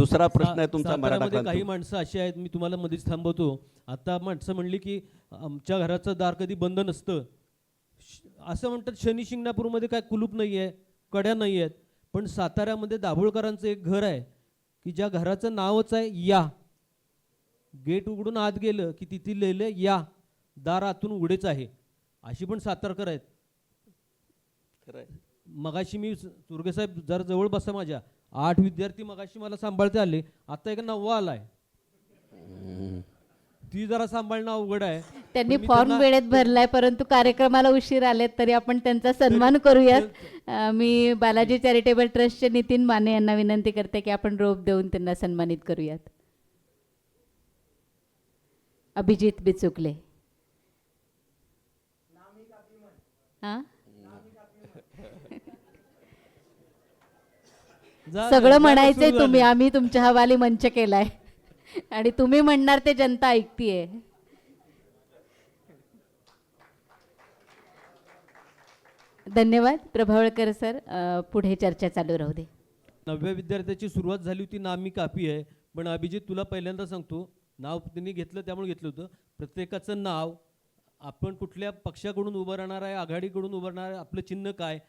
दुसरा प्रश्न आहे तुमचा मराठा काही माणसं अशी आहेत मी तुम्हाला मध्येच थांबवतो. आता माणसं म्हणली की आमच्या घराचं दार कधी बंद नसतं. श- असं म्हणतात शनी शिंगणापूरमध्ये काय कुलूप नाही आहे कड्या नाही आहेत पण साताऱ्यामध्ये दाभोळकरांचं एक घर आहे की ज्या घराचं नावच आहे या. गेट उघडून आत गेलं की तिथे लिहिलं या. दार आतून उघडेच आहे. अशी पण सातारकर आहेत. खरंय. मगाशी मी सुरगे साहेब जरा जवळ बसा माझ्या आठ विद्यार्थी मगाशी मला सांभाळते आले. आता एक नववा आलाय. ती जरा सांभाळणं अवघड आहे. त्यांनी फॉर्म वेळेत भरलाय परंतु कार्यक्रमाला उशीर आलेत तरी आपण त्यांचा सन्मान करूयात. मी बालाजी चॅरिटेबल ट्रस्टचे नितीन माने यांना विनंती करते की आपण रोप देऊन त्यांना सन्मानित करूयात. अभिजित बिचुकले. हा? सगळं म्हणायचंय तुम्ही. आम्ही तुमच्या हवाली मंच केलाय. आणि तुम्ही म्हणणार ते जनता ऐकतीये. धन्यवाद प्रभावळकर सर. पुढे चर्चा चालू राहू दे. नवव्या विद्यार्थ्याची सुरुवात झाली होती नामी कापी आहे. पण अभिजित तुला पहिल्यांदा सांगतो नाव त्यांनी घेतलं त्यामुळे घेतलं होतं. प्रत्येकाचं नाव आपण कुठल्या पक्षाकडून उभं राहणार आहे आघाडीकडून उभं राहणार आहे आपलं चिन्ह काय?